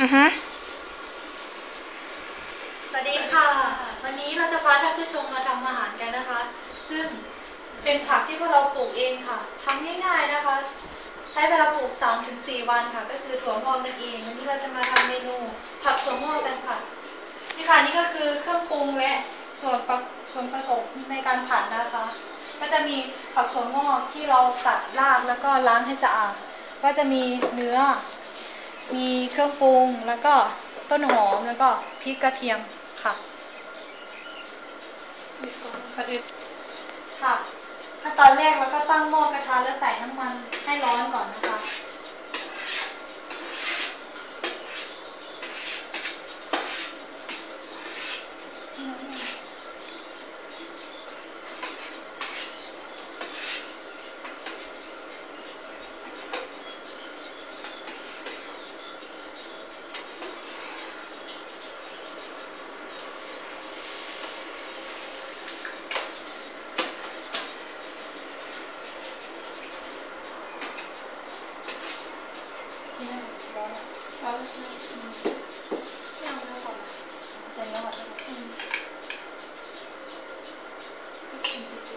อือฮสวัสดีค่ะ วันนี้เราจะพาท่านผู้ชมมาทำอาหารกันนะคะ ซึ่งเป็นผักที่พวกเราปลูกเองค่ะทำง่ายๆนะคะ ใช้เวลาปลูก 3-4ถึงวันค่ะ ก็คือถั่วงอกนั่นเอง วันนี้เราจะมาทำเมนูผักถั่วงอกกันค่ะ นี่ค่ะนี่ก็คือเครื่องปรุงและส่วนประส่วนผสมในการผัดนะคะ ก็จะมีผักถั่วงอกที่เราตัดรากแล้วก็ล้างให้สะอาด ก็จะมีเนื้อ มีเครื่องปรุง แล้วก็ต้นหอม แล้วก็พริกกระเทียมค่ะ ค่ะ ขั้นตอนแรกเราก็ตั้งหม้อกระทะแล้วใส่น้ำมันให้ร้อนก่อนนะคะ 老师，嗯，这样比较好吧？先摇好这个，嗯，一瓶啤酒。